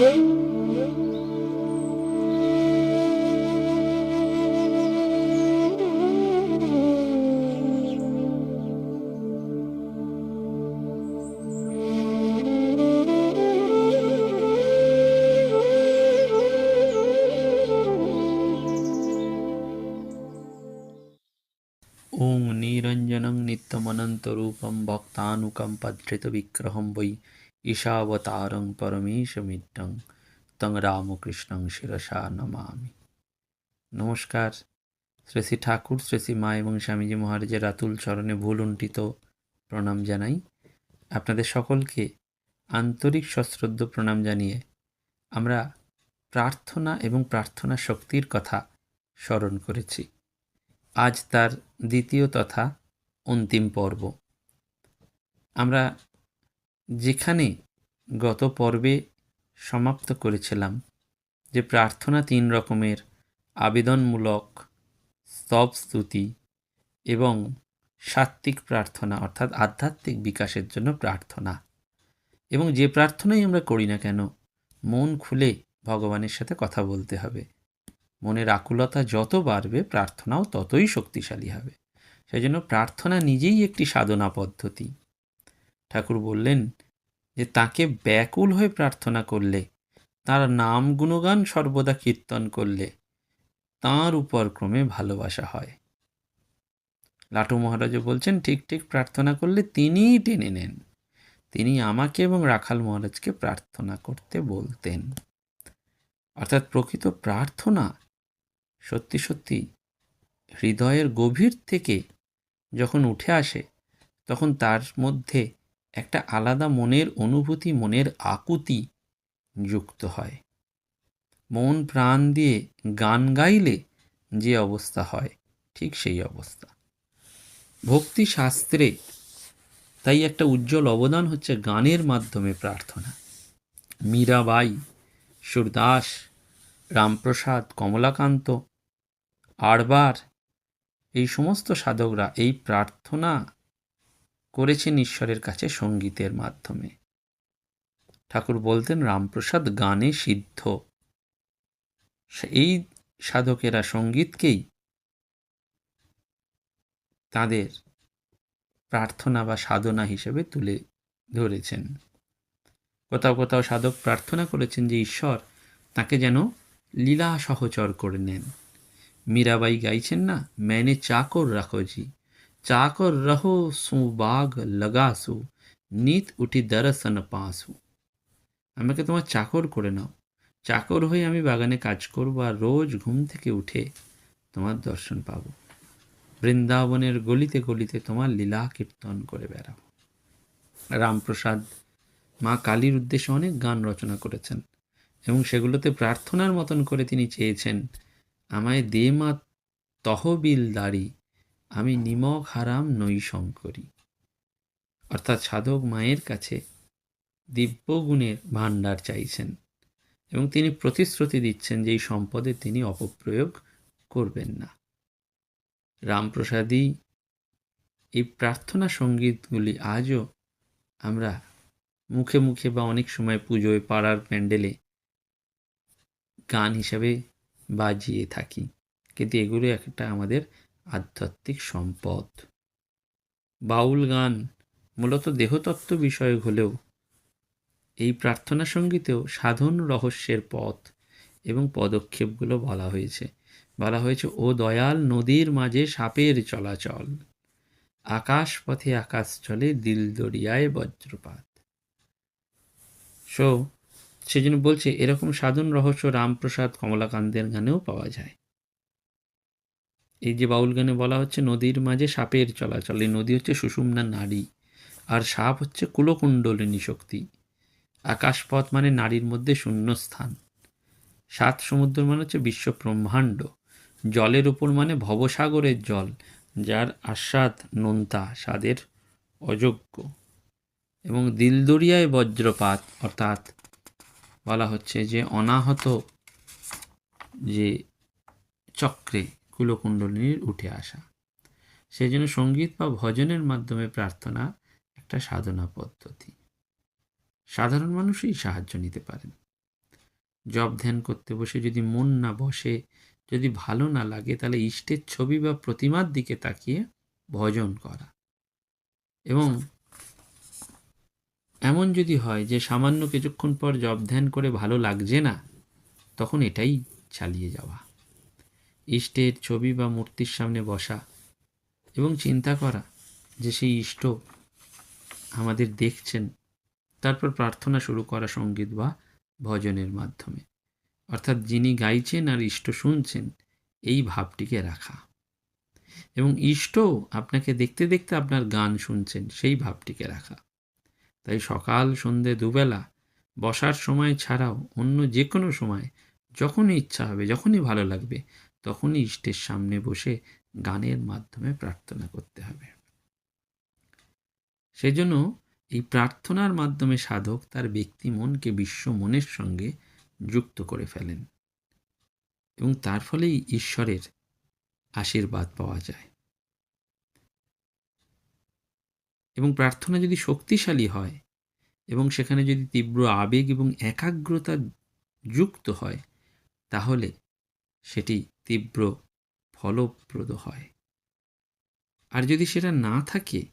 ॐ निरञ्जनं नित्यमनन्तरूपं भक्तानुकम्पधृतविग्रहं वै ঈশাবতারং পরমেশমিড্ডং তং রামকৃষ্ণং শিরসা নমামি। নমস্কার। শ্রী শ্রী ঠাকুর, শ্রী শ্রী মা এবং স্বামীজি মহারাজের রাতুল চরণে ভুলুণ্ঠিত প্রণাম জানাই। আপনাদের সকলকে আন্তরিক সশ্রদ্ধ প্রণাম জানিয়ে আমরা প্রার্থনা এবং প্রার্থনা শক্তির কথা স্মরণ করেছি। আজ তার দ্বিতীয় তথা অন্তিম পর্ব। আমরা যেখানে গত পর্বে সমাপ্ত করেছিলাম যে প্রার্থনা তিন রকমের, আবেদনমূলক, স্তব স্তুতি এবং সাত্ত্বিক প্রার্থনা, অর্থাৎ আধ্যাত্মিক বিকাশের জন্য প্রার্থনা। এবং যে প্রার্থনাই আমরা করি না কেন, মন খুলে ভগবানের সাথে কথা বলতে হবে। মনের আকুলতা যত বাড়বে, প্রার্থনাও ততই শক্তিশালী হবে। সেই জন্য প্রার্থনা নিজেই একটি সাধনা পদ্ধতি। ঠাকুর বললেন, যে তাকে ব্যাকুল হয়ে প্রার্থনা করলে, তার নাম গুণগান সর্বদা কীর্তন করলে, তাঁর উপর ক্রমে ভালোবাসা হয়। লাটু মহারাজও বলছেন, ঠিক ঠিক, প্রার্থনা করলে তিনিই টেনে নেন। তিনি আমাকে এবং রাখাল মহারাজকে প্রার্থনা করতে বলতেন। অর্থাৎ প্রকৃত প্রার্থনা সত্যি সত্যি হৃদয়ের গভীর থেকে যখন উঠে আসে, তখন তার মধ্যে একটা আলাদা মনের অনুভূতি, মনের আকুতি যুক্ত হয়। মন প্রাণ দিয়ে গান গাইলে যে অবস্থা হয়, ঠিক সেই অবস্থা। ভক্তি শাস্ত্রে তাই একটা উজ্জ্বল অবদান হচ্ছে গানের মাধ্যমে প্রার্থনা। মীরাবাই, সুরদাস, রামপ্রসাদ, কমলাকান্ত আড়বার এই সমস্ত সাধকরা এই প্রার্থনা করেছেন ঈশ্বরের কাছে সঙ্গীতের মাধ্যমে। ঠাকুর বলতেন, রামপ্রসাদ গানে সিদ্ধ। এই সাধকেরা সঙ্গীতকেই তাদের প্রার্থনা বা সাধনা হিসেবে তুলে ধরেছেন। কোথাও কোথাও সাধক প্রার্থনা করেছেন যে, ঈশ্বর, তাকে যেন লীলা সহচর করে নেন। মীরাবাই গাইছেন না, ম্যানে চাকর রাখো জি। চাকর রহো সু বাগ লাগাসু নিত উঠি দরসন পাসু আমাকে তোমার চাকর করে নাও চাকর হয়ে আমি বাগানে কাজ করব আর রোজ ঘুম থেকে উঠে তোমার দর্শন পাব বৃন্দাবনের গলিতে গলিতে তোমার লীলা কীর্তন করে বেড়াবো রামপ্রসাদ মা কালীর উদ্দেশ্যে অনেক গান রচনা করেছেন এবং সেগুলোতে প্রার্থনার মতন করে তিনি চেয়েছেন আমায় দে মা তহবিল দাড়ি আমি নিমক, হারাম নই শঙ্করী। অর্থাৎ সাধক মায়ের কাছে দিব্যগুণের ভাণ্ডার চাইছেন এবং তিনি প্রতিশ্রুতি দিচ্ছেন যে এই সম্পদে তিনি অপপ্রয়োগ করবেন না। রামপ্রসাদী, এই প্রার্থনা সঙ্গীতগুলি আজও আমরা মুখে মুখে বা অনেক সময় পুজোয় পাড়ার প্যান্ডেলে গান হিসাবে বাজিয়ে থাকি। কিন্তু এগুলো একটা আমাদের আধ্যাত্মিক সম্পদ। বাউল গান মূলত দেহতত্ত্ব বিষয় হলেও এই প্রার্থনা সঙ্গীতেও সাধন রহস্যের পথ এবং পদক্ষেপগুলো বলা হয়েছে। বলা হয়েছে, ও দয়াল, নদীর মাঝে সাপের চলাচল। আকাশ পথে আকাশ চলে, দিল দরিয়ায় বজ্রপাত। সো সেজন্য বলছে, এরকম সাধন রহস্য রামপ্রসাদ কমলাকান্তের গানেও পাওয়া যায়। এই যে বাউল গানে বলা হচ্ছে নদীর মাঝে সাপের চলাচল, এই নদী হচ্ছে সুষুম্না নারী আর সাপ হচ্ছে কুলকুণ্ডলিনী শক্তি। আকাশপথ মানে নারীর মধ্যে শূন্যস্থান। সাত সমুদ্র মানে হচ্ছে বিশ্ব ব্রহ্মাণ্ড জলের উপর মানে ভবসাগরের জল, যার আস্বাদ নোনতা, স্বাদের অযোগ্য। এবং দিলদরিয়ায় বজ্রপাত, অর্থাৎ বলা হচ্ছে যে অনাহত যে চক্রে কুলকুণ্ডলিনীর উঠে আসা। সেই জন্য সংগীত বা ভজনের মাধ্যমে প্রার্থনা একটা সাধনা পদ্ধতি। সাধারণ মানুষই সাহায্য নিতে পারেন। জপ ধ্যান করতে বসে যদি মন না বসে, যদি ভালো না লাগে, তাহলে ইষ্টের ছবি বা প্রতিমার দিকে তাকিয়ে ভজন করা। এবং এমন যদি হয় যে সামান্য কিছুক্ষণ পর জব ধ্যান করে ভালো লাগছে না, তখন এটাই চালিয়ে যাওয়া। ইষ্টের ছবি বা মূর্তির সামনে বসা এবং চিন্তা করা যে সেই ইষ্ট আমাদের দেখছেন। তারপর প্রার্থনা শুরু করা সংগীত বা ভজনের মাধ্যমে। অর্থাৎ যিনি গাইছেন আর ইষ্ট শুনছেন, এই ভাবটিকে রাখা। এবং ইষ্ট আপনাকে দেখতে দেখতে আপনার গান শুনছেন, সেই ভাবটিকে রাখা। তাই সকাল সন্ধে দুবেলা বসার সময় ছাড়াও অন্য যে কোনো সময় যখনই ইচ্ছা হবে, যখনই ভালো লাগবে তখনই ইষ্টের সামনে বসে গানের মাধ্যমে প্রার্থনা করতে হবে। সেজন্য এই প্রার্থনার মাধ্যমে সাধক তার ব্যক্তি মনকে বিশ্ব মনের সঙ্গে যুক্ত করে ফেলেন এবং তার ফলেই ঈশ্বরের আশীর্বাদ পাওয়া যায়। এবং প্রার্থনা যদি শক্তিশালী হয় এবং সেখানে যদি তীব্র আবেগ এবং একাগ্রতা যুক্ত হয়, তাহলে সেটি তীব্র ফলপ্রদ হয়। আর যদি সেটা না থাকে,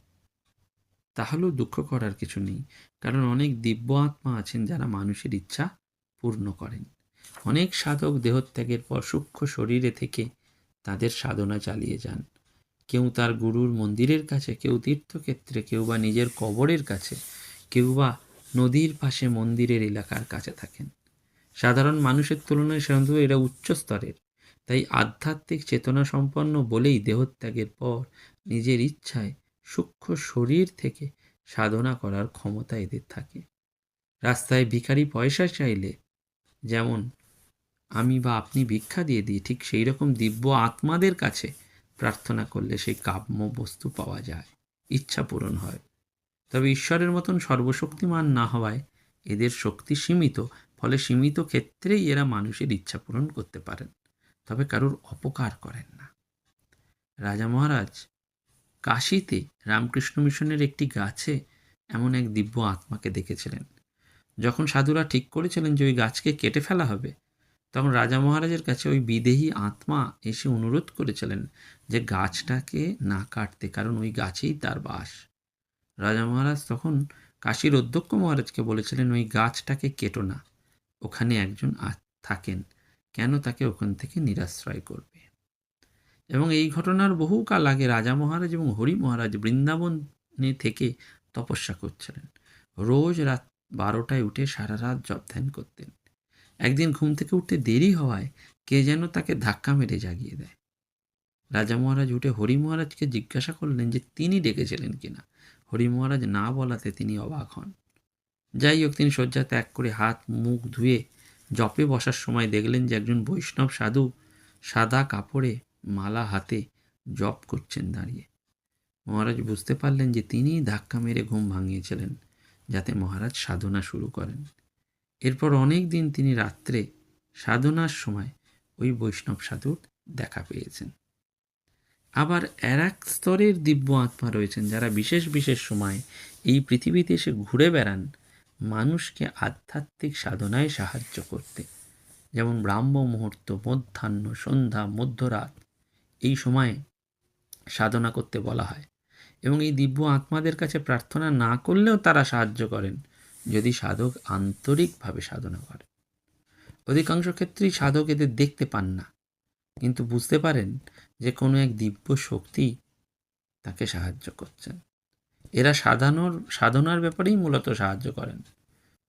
তাহলেও দুঃখ করার কিছু নেই, কারণ অনেক দিব্য আত্মা আছেন যারা মানুষের ইচ্ছা পূর্ণ করেন। অনেক সাধক দেহত্যাগের পর সূক্ষ্ম শরীরে থেকে তাদের সাধনা চালিয়ে যান। কেউ তার গুরুর মন্দিরের কাছে, কেউ তীর্থক্ষেত্রে, কেউ বা নিজের কবরের কাছে, কেউ বা নদীর পাশে মন্দিরের এলাকার কাছে থাকেন। সাধারণ মানুষের তুলনায় সাধারণত এরা উচ্চ স্তরের। তাই আধ্যাত্মিক চেতনা সম্পন্ন বলেই দেহত্যাগের পর নিজের ইচ্ছায় সূক্ষ্ম শরীর থেকে সাধনা করার ক্ষমতা এদের থাকে। রাস্তায় ভিখারি পয়সা চাইলে যেমন আমি বা আপনি ভিক্ষা দিয়ে দিই, ঠিক সেই রকম দিব্য আত্মাদের কাছে প্রার্থনা করলে সেই কাম্য বস্তু পাওয়া যায়, ইচ্ছা পূরণ হয়। তবে ঈশ্বরের মতন সর্বশক্তিমান না হওয়ায় এদের শক্তি সীমিত ফলে সীমিত ক্ষেত্রেই এরা মানুষের ইচ্ছা পূরণ করতে পারেন, তবে কারুর অপকার করেন না। রাজা মহারাজ, কাশিতে রামকৃষ্ণ মিশনের একটি গাছে এমন এক দিব্য আত্মাকে দেখেছিলেন। যখন সাধুরা ঠিক করেছিলেন যে ওই গাছকে কেটে ফেলা হবে, তখন রাজা মহারাজের কাছে ওই বিদেহী আত্মা এসে অনুরোধ করেছিলেন যে গাছটাকে না কাটতে, কারণ ওই গাছেই তার বাস। রাজা মহারাজ তখন কাশীর অধ্যক্ষ মহারাজকে বলেছিলেন, ওই গাছটাকে কেটো না। ওখানে একজন থাকেন, কেন তাকে ওখান থেকে নিরাশ্রয় করবে? এবং এই ঘটনার বহুকাল আগে রাজা মহারাজ এবং হরি মহারাজ বৃন্দাবনে থেকে তপস্যা করছিলেন। রোজ রাত বারোটায় উঠে সারা রাত জপ ধ্যান করতেন। একদিন ঘুম থেকে উঠতে দেরি হওয়ায় কে যেন তাকে ধাক্কা মেরে জাগিয়ে দেয়। রাজা মহারাজ উঠে হরি মহারাজকে জিজ্ঞাসা করলেন যে, তিনি ডেকেছিলেন কিনা? হরি মহারাজ না বলাতে তিনি অবাক হন। যাই হোক তিনি শয্যা ত্যাগ করে হাত, মুখ ধুয়ে জপে বসার সময় দেখলেন যে একজন বৈষ্ণব সাধু সাদা কাপড়ে মালা হাতে জপ করছেন দাঁড়িয়ে। মহারাজ বুঝতে পারলেন যে তিনিই ধাক্কা মেরে ঘুম ভাঙিয়েছিলেন, যাতে মহারাজ সাধনা শুরু করেন। এরপর অনেক দিন তিনি রাত্রে সাধনার সময় ওই বৈষ্ণব সাধুর দেখা পেয়েছেন। আবার আর এক স্তরের দিব্য আত্মা রয়েছেন, যারা বিশেষ বিশেষ সময় এই পৃথিবীতে এসে ঘুরে বেড়ান মানুষকে আধ্যাত্মিক সাধনায় সাহায্য করতে। যেমন ব্রাহ্ম মুহূর্ত, মধ্যাহ্ন, সন্ধ্যা, মধ্যরাত, এই সময়ে সাধনা করতে বলা হয়। এবং এই দিব্য আত্মাদের কাছে প্রার্থনা না করলেও তারা সাহায্য করেন, যদি সাধক আন্তরিকভাবে সাধনা করে। অধিকাংশ ক্ষেত্রেই সাধক এদের দেখতে পান না, কিন্তু বুঝতে পারেন যে কোনো এক দিব্য শক্তি তাকে সাহায্য করছেন। এরা সাধানোর, সাধনার ব্যাপারেই মূলত সাহায্য করেন।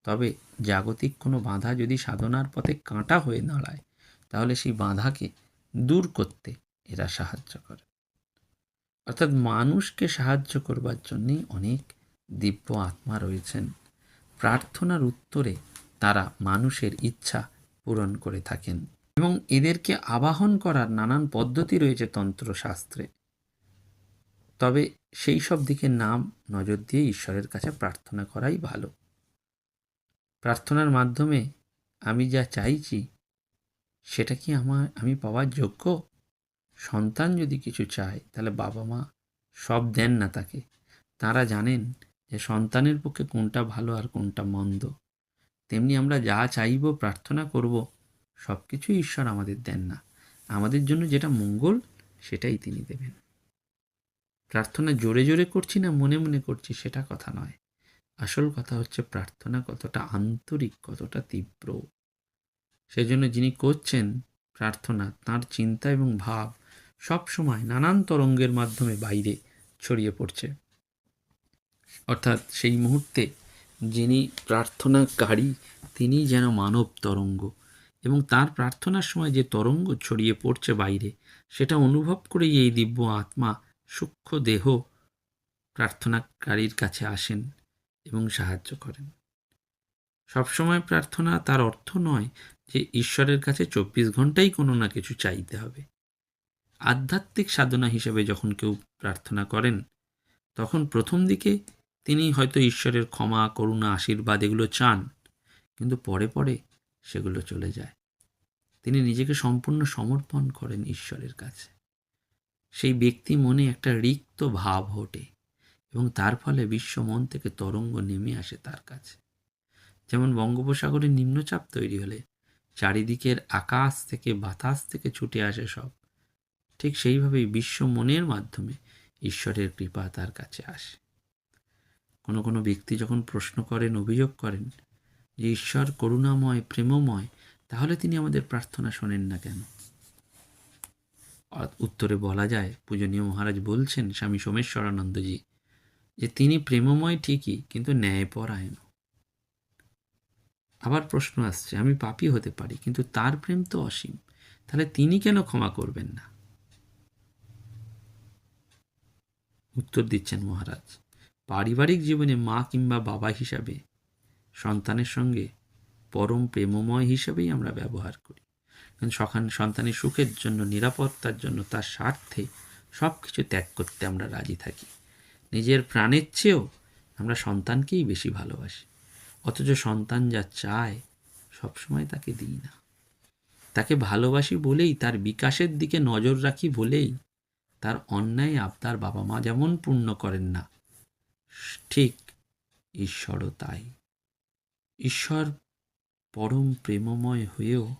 তবে জাগতিক কোনো বাধা যদি সাধনার পথে কাঁটা হয়ে দাঁড়ায়, তাহলে সেই বাধাকে দূর করতে এরা সাহায্য করে। অর্থাৎ মানুষকে সাহায্য করবার জন্যেই অনেক দিব্য আত্মা রয়েছেন। প্রার্থনার উত্তরে তারা মানুষের ইচ্ছা পূরণ করে থাকেন এবং এদেরকে আবাহন করার নানান পদ্ধতি রয়েছে তন্ত্রশাস্ত্রে। তবে সেই সব দিকে নাম নজর দিয়ে ঈশ্বরের কাছে প্রার্থনা করাই ভালো। প্রার্থনার মাধ্যমে আমি যা চাইছি, সেটা কি আমার, আমি পাওয়ার যোগ্য? সন্তান যদি কিছু চায়, তাহলে বাবা মা সব দেন না তাকে। তারা জানেন যে সন্তানের পক্ষে কোনটা ভালো আর কোনটা মন্দ। তেমনি আমরা যা চাইব, প্রার্থনা করব সব কিছুই ঈশ্বর আমাদের দেন না। আমাদের জন্য যেটা মঙ্গল, সেটাই তিনি দেবেন। প্রার্থনা জোরে জোরে করছি না মনে মনে করছি সেটা কথা নয়। আসল কথা হচ্ছে প্রার্থনা কতটা আন্তরিক, কতটা তীব্র। সেজন্য যিনি করছেন প্রার্থনা, তার চিন্তা এবং ভাব সব সময় নানান তরঙ্গের মাধ্যমে বাইরে ছড়িয়ে পড়ছে। অর্থাৎ সেই মুহূর্তে যিনি প্রার্থনাকারী, তিনি যেন মানব তরঙ্গ এবং তার প্রার্থনার সময় যে তরঙ্গ ছড়িয়ে পড়ছে বাইরে, সেটা অনুভব করেই এই দিব্য আত্মা সূক্ষ্ম দেহ প্রার্থনাকারীর কাছে আসেন এবং সাহায্য করেন। সবসময় প্রার্থনা তার অর্থ নয় যে ঈশ্বরের কাছে চব্বিশ ঘন্টাই কোনো না কিছু চাইতে হবে। আধ্যাত্মিক সাধনা হিসেবে যখন কেউ প্রার্থনা করেন, তখন প্রথম দিকে তিনি হয়তো ঈশ্বরের ক্ষমা, করুণা, আশীর্বাদ এগুলো চান, কিন্তু পরে পরে সেগুলো চলে যায়। তিনি নিজেকে সম্পূর্ণ সমর্পণ করেন ঈশ্বরের কাছে। সেই ব্যক্তি মনে একটা রিক্ত ভাব ওঠে এবং তার ফলে বিশ্ব মন থেকে তরঙ্গ নেমে আসে তার কাছে। যেমন বঙ্গোপসাগরে নিম্নচাপ তৈরি হলে চারিদিকের আকাশ থেকে বাতাস থেকে ছুটে আসে সব। ঠিক সেইভাবেই বিশ্ব মনের মাধ্যমে ঈশ্বরের কৃপা তার কাছে আসে। কোনো কোনো ব্যক্তি যখন প্রশ্ন করেন, অভিযোগ করেন যে ঈশ্বর করুণাময়, প্রেমময়, তাহলে তিনি আমাদের প্রার্থনা শোনেন না কেন? উত্তরে বলা যায়, পূজনীয় মহারাজ বলছেন, স্বামী সোমেশ্বরানন্দজি, যে তিনি প্রেমময় ঠিকই, কিন্তু ন্যায়পরায়ণ। আবার প্রশ্ন আসছে, আমি পাপি হতে পারি, কিন্তু তার প্রেম তো অসীম, তাহলে তিনি কেন ক্ষমা করবেন না? উত্তর দিচ্ছেন মহারাজ, পারিবারিক জীবনে মা কিংবা বাবা হিসাবে, সন্তানের সঙ্গে পরম প্রেমময় হিসাবেই আমরা ব্যবহার করি। সখান সন্তানের সুখের জন্য, নিরাপত্তার জন্য, তার স্বার্থে সব কিছু ত্যাগ করতে আমরা রাজি থাকি। নিজের প্রাণের চেয়েও আমরা সন্তানকেই বেশি ভালোবাসি। অথচ সন্তান যা চায়, সবসময় তাকে দিই না। তাকে ভালোবাসি বলেই, তার বিকাশের দিকে নজর রাখি বলেই, তার অন্যায় আপনার বাবা মা যেমন পূর্ণ করেন না, ঠিক ঈশ্বরও তাই। ঈশ্বর পরম প্রেমময় হয়েও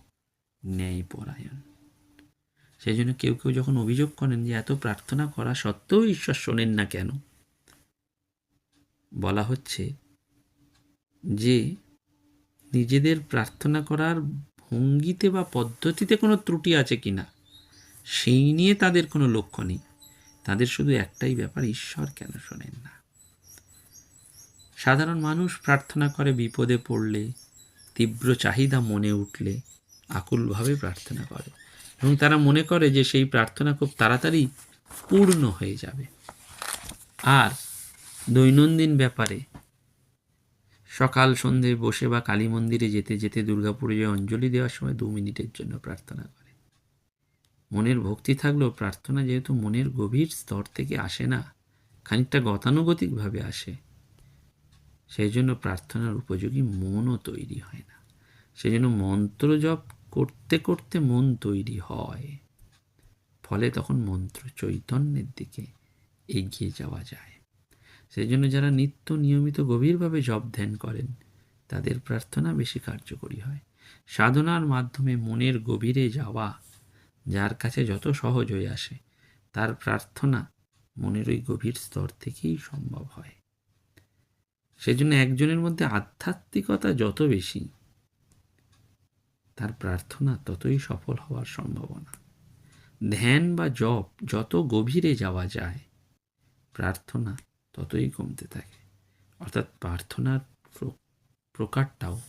ন্যায়পরায়ণ সেই জন্য কেউ কেউ যখন অভিযোগ করেন যে এত প্রার্থনা করা সত্ত্বেও ঈশ্বর শোনেন না কেন? বলা হচ্ছে যে নিজেদের প্রার্থনা করার ভঙ্গিতে বা পদ্ধতিতে কোনো ত্রুটি আছে কি না, সেই নিয়ে তাদের কোনো লক্ষ্য নেই। তাদের শুধু একটাই ব্যাপার, ঈশ্বর কেন শোনেন না? সাধারণ মানুষ প্রার্থনা করে বিপদে পড়লে, তীব্র চাহিদা মনে উঠলে আকুলভাবে প্রার্থনা করে এবং তারা মনে করে যে সেই প্রার্থনা খুব তাড়াতাড়ি পূর্ণ হয়ে যাবে। আর দৈনন্দিন ব্যাপারে সকাল সন্ধে বসে বা কালী মন্দিরে যেতে যেতে দুর্গাপুরে অঞ্জলি দেওয়ার সময় দু মিনিটের জন্য প্রার্থনা করে। মনের ভক্তি থাকলেও প্রার্থনা যেহেতু মনের গভীর স্তর থেকে আসে না, খানিকটা গতানুগতিকভাবে আসে, সেই জন্য প্রার্থনার উপযোগী মনও তৈরি হয় না। সেই জন্য মন্ত্র জপ করতে করতে মন তৈরি হয়। ফলে তখন মন্ত্র চৈতন্যের দিকে এগিয়ে যাওয়া যায়। সেই জন্য যারা নিত্য নিয়মিত গভীরভাবে জপ ধ্যান করেন, তাদের প্রার্থনা বেশি কার্যকরী হয়। সাধনার মাধ্যমে মনের গভীরে যাওয়া, যার কাছে যত সহজ হয়ে আসে, তার প্রার্থনা মনের ওই গভীর স্তর থেকেই সম্ভব হয়। সেজন্য একজনের মধ্যে আধ্যাত্মিকতা যত বেশি তার প্রার্থনা ততই সফল হওয়ার সম্ভাবনা। ধ্যান বা জপ যত গভীরে যাওয়া যায়, প্রার্থনা ততই কমতে থাকে। অর্থাৎ প্রার্থনার প্রকারটাও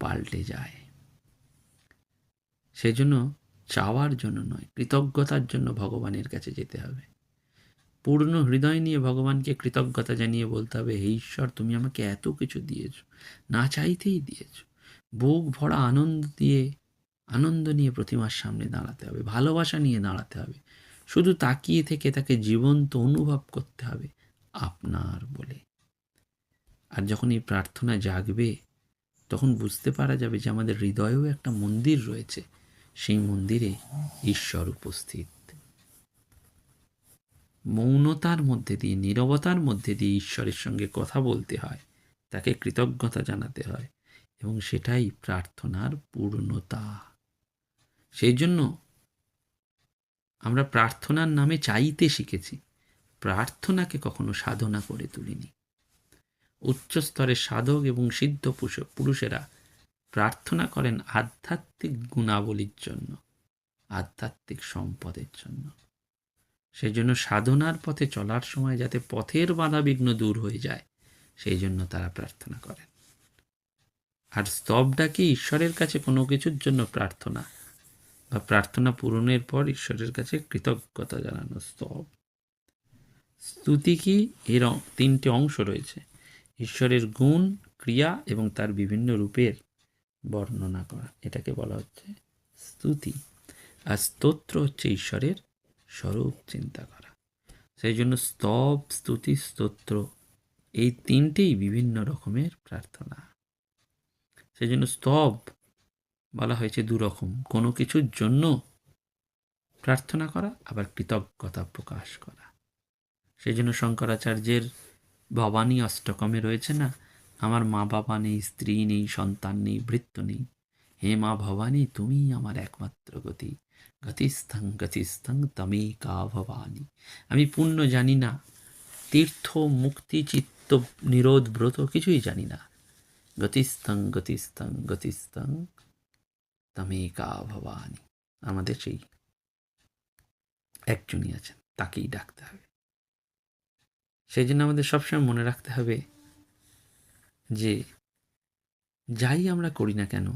পাল্টে যায়। সেজন্য চাওয়ার জন্য নয়, কৃতজ্ঞতার জন্য ভগবানের কাছে যেতে হবে। পূর্ণ হৃদয় নিয়ে ভগবানকে কৃতজ্ঞতা জানিয়ে বলতে হবে, হে ঈশ্বর, তুমি আমাকে এত কিছু দিয়েছ, না চাইতেই দিয়েছ। বুক ভরা আনন্দ দিয়ে, আনন্দ নিয়ে প্রতিমার সামনে দাঁড়াতে হবে, ভালোবাসা নিয়ে দাঁড়াতে হবে। শুধু তাকিয়ে থেকে তাকে জীবন্ত অনুভব করতে হবে, আপনার বলে। আর যখন এই প্রার্থনা জাগবে, তখন বুঝতে পারা যাবে যে আমাদের হৃদয়েও একটা মন্দির রয়েছে। সেই মন্দিরে ঈশ্বর উপস্থিত। মৌনতার মধ্যে দিয়ে, নিরবতার মধ্যে দিয়ে ঈশ্বরের সঙ্গে কথা বলতে হয়, তাকে কৃতজ্ঞতা জানাতে হয়। এবং সেটাই প্রার্থনার পূর্ণতা। সেই জন্য আমরা প্রার্থনার নামে চাইতে শিখেছি, প্রার্থনাকে কখনো সাধনা করে তুলিনি। উচ্চস্তরের সাধক এবং সিদ্ধ পুরুষেরা প্রার্থনা করেন আধ্যাত্মিক গুণাবলীর জন্য, আধ্যাত্মিক সম্পদের জন্য। সেই জন্য সাধনার পথে চলার সময় যাতে পথের বাধা বিঘ্ন দূর হয়ে যায় সেই জন্য তারা প্রার্থনা করেন। আর স্তবটা কি ঈশ্বরের কাছে কোনো কিছুর জন্য প্রার্থনা? বা প্রার্থনা পূরণের পর ঈশ্বরের কাছে কৃতজ্ঞতা জানানো স্তব। স্তুতি কি? এর তিনটি অংশ রয়েছে। ঈশ্বরের গুণ, ক্রিয়া এবং তার বিভিন্ন রূপের বর্ণনা করা। এটাকে বলা হচ্ছে স্তুতি। আর স্তোত্র হচ্ছে ঈশ্বরের স্বরূপ চিন্তা করা। সেই জন্য স্তব, স্তুতি, স্তোত্র এই তিনটেই বিভিন্ন রকমের প্রার্থনা। সেই জন্য স্তব বলা হয়েছে দুরকম। কোনো কিছুর জন্য প্রার্থনা করা, আবার কৃতজ্ঞতা প্রকাশ করা। সেই জন্য শঙ্করাচার্যের ভবানী অষ্টকমে রয়েছে না, আমার মা বাবা নেই, স্ত্রী নেই, সন্তান নেই, বৃত্ত নেই। হে মা ভবানী, তুমি আমার একমাত্র গতি। গতিস্থং গতিস্থং তমে কা ভবানী। আমি পুণ্য জানি না, তীর্থ, মুক্তি, চিত্ত, নিরোধ, ব্রত, কিছুই জানি না। গতিস্থং গতিস্থং গতিস্থং তামেকা ভবানী আমাদের সেই একজনই আছেন, তাকেই ডাকতে হবে। সেই জন্য আমাদের সবসময় মনে রাখতে হবে যে, যাই আমরা করি না কেন,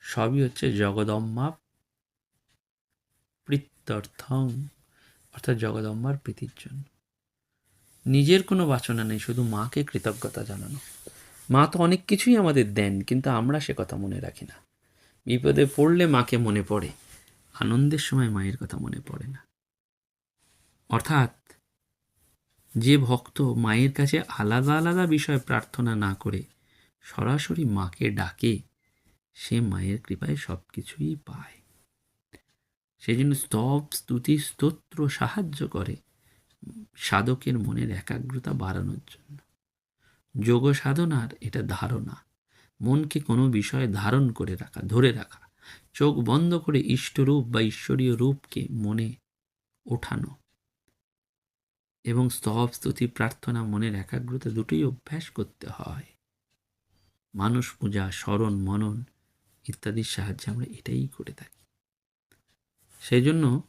সবই হচ্ছে জগদম্মা প্রীত্যর্থং অর্থাৎ জগদম্মার প্রীতির জন্য। নিজের কোনো বাচনা নেই, শুধু মাকে কৃতজ্ঞতা জানানো। মা তো অনেক কিছুই আমাদের দেন, কিন্তু আমরা সে কথা মনে রাখি না। বিপদে পড়লে মাকে মনে পড়ে, আনন্দের সময় মায়ের কথা মনে পড়ে না। অর্থাৎ, যে ভক্ত মায়ের কাছে আলাদা আলাদা বিষয় প্রার্থনা না করে সরাসরি মাকে ডাকে, সে মায়ের কৃপায় সব কিছুই পায়। সেই জন্য স্তব, স্তুতি, স্তোত্র সাহায্য করে সাধকের মনের একাগ্রতা বাড়ানোর জন্য। যোগ সাধনার এটা ধারণা। মনকে কোনো বিষয়ে ধারণ করে রাখা, ধরে রাখা, চোখ বন্ধ করে ইষ্টরূপ বা ঈশ্বরীয় রূপকে মনে ওঠানো এবং স্তব, স্তুতি, প্রার্থনা, মনের একাগ্রতা দুটোই অভ্যাস করতে হয়। মানুষ, পূজা, স্মরণ, মনন ইত্যাদির সাহায্যে আমরা এটাই করে থাকি। সেই জন্য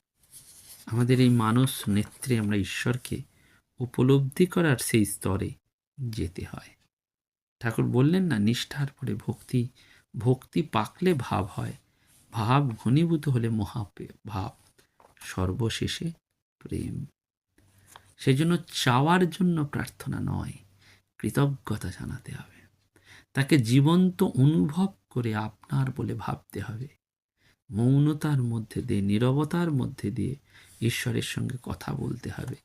আমাদের এই মানস নেত্রে আমরা ঈশ্বরকে উপলব্ধি করার সেই স্তরে যেতে হয়। ঠাকুর বললেন, না, নিষ্ঠার পরে ভক্তি ভক্তি পাকলে ভাব হয়। ভাব ঘনীভূত হলে মহাপে, ভাব সর্বশেষে প্রেম। সেজন্য চাওয়ার জন্য প্রার্থনা নয়, কৃতজ্ঞতা জানাতে হবে। তাকে জীবন্ত অনুভব করে আপনার বলে ভাবতে হবে। মৌনতার মধ্যে দিয়ে, নিরবতার মধ্যে দিয়ে ঈশ্বরের সঙ্গে কথা বলতে হবে।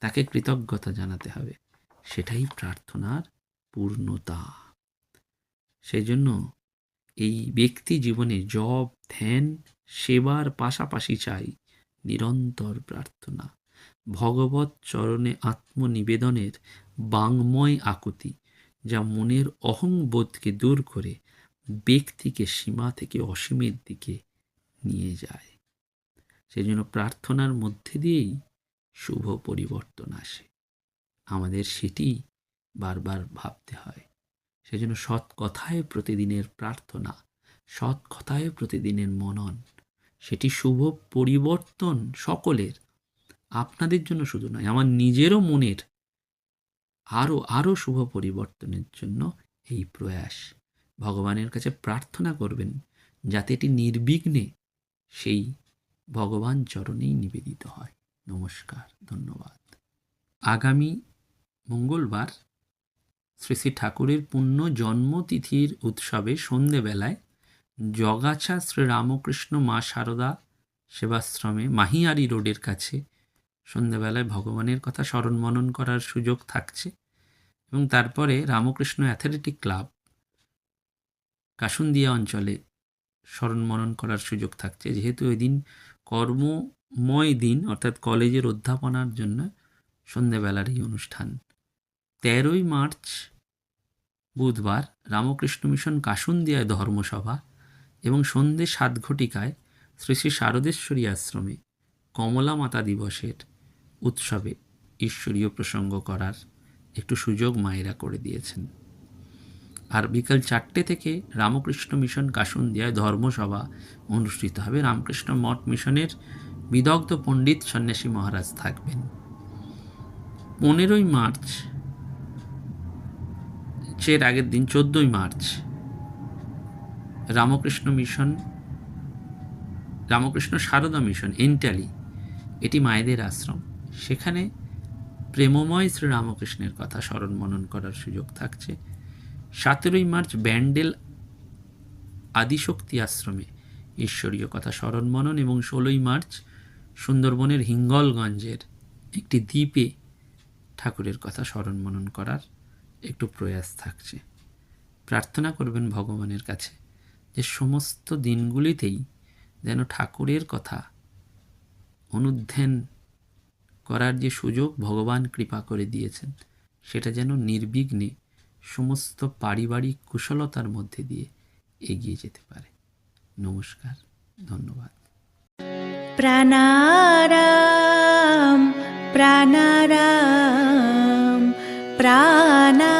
তাকে কৃতজ্ঞতা জানাতে হবে। সেটাই প্রার্থনার পূর্ণতা। সেই জন্য এই ব্যক্তি জীবনে জব, ধ্যান, সেবার পাশাপাশি চাই নিরন্তর প্রার্থনা। ভগবত চরণে আত্মনিবেদনের বাংময় আকুতি, যা মনের অহংবোধকে দূর করে ব্যক্তিকে সীমা থেকে অসীমের দিকে নিয়ে যায়। সেজন্য প্রার্থনার মধ্যে দিয়েই শুভ পরিবর্তন আসে। আমাদের সেটি বারবার ভাবতে হয়। সেজন্য সৎ কথায় প্রতিদিনের প্রার্থনা, সৎ কথায় প্রতিদিনের মনন, সেটি শুভ পরিবর্তন সকলের, আপনাদের জন্য শুধু নয়, আমার নিজেরও মনের আরও আরও শুভ পরিবর্তনের জন্য এই প্রয়াস। ভগবানের কাছে প্রার্থনা করবেন যাতে এটি নির্বিঘ্নে সেই ভগবান চরণেই নিবেদিত হয়। নমস্কার, ধন্যবাদ। আগামী মঙ্গলবার শ্রী শ্রী ঠাকুরের পুণ্য জন্মতিথির উৎসবে সন্ধেবেলায় জগাছা শ্রী রামকৃষ্ণ মা সারদা সেবাশ্রমে মাহিয়ারি রোডের কাছে সন্ধেবেলায় ভগবানের কথা স্মরণ মনন করার সুযোগ থাকছে এবং তারপরে রামকৃষ্ণ অ্যাথলেটিক ক্লাব কাসুন্দিয়া অঞ্চলে স্মরণ মনন করার সুযোগ থাকছে। যেহেতু ওই দিন কর্মময় দিন, অর্থাৎ কলেজের অধ্যাপনার জন্য সন্ধেবেলার এই অনুষ্ঠান। তেরোই মার্চ, বুধবার রামকৃষ্ণ মিশন কাসুন্দিয়ায় ধর্মসভা এবং সন্ধে সাত ঘটিকায় শ্রী শ্রী শারদেশ্বরী আশ্রমে কমলা মাতা দিবসের উৎসবে ঈশ্বরীয় প্রসঙ্গ করার একটু সুযোগ মায়েরা করে দিয়েছেন। আর বিকাল চারটে থেকে রামকৃষ্ণ মিশন কাসুন্দিয়ায় ধর্মসভা অনুষ্ঠিত হবে। রামকৃষ্ণ মঠ মিশনের বিদগ্ধ পণ্ডিত সন্ন্যাসী মহারাজ থাকবেন। পনেরোই মার্চ চের আগের দিন চোদ্দোই March, Ramakrishna mission, Ramakrishna Sarada mission Entally এটি মায়েদের আশ্রম। সেখানে প্রেমময় শ্রী রামকৃষ্ণের কথা স্মরণ মনন করার সুযোগ থাকছে। সতেরোই মার্চ ব্যান্ডেল আদিশক্তি আশ্রমে ঈশ্বরীয় কথা স্মরণ মনন এবং ষোলোই মার্চ সুন্দরবনের হিঙ্গলগঞ্জের একটি দ্বীপে ঠাকুরের কথা স্মরণ মনন করার একটু প্রয়াস থাকছে। প্রার্থনা করবেন ভগবানের কাছে যে সমস্ত দিনগুলিতেই যেন ঠাকুরের কথা অনুধ্যান করার যে সুযোগ ভগবান কৃপা করে দিয়েছেন, সেটা যেন নির্বিঘ্নে সমস্ত পারিবারিক কুশলতার মধ্যে দিয়ে এগিয়ে যেতে পারে। নমস্কার, ধন্যবাদ। প্রাণারাম প্রাণারাম প্রাণা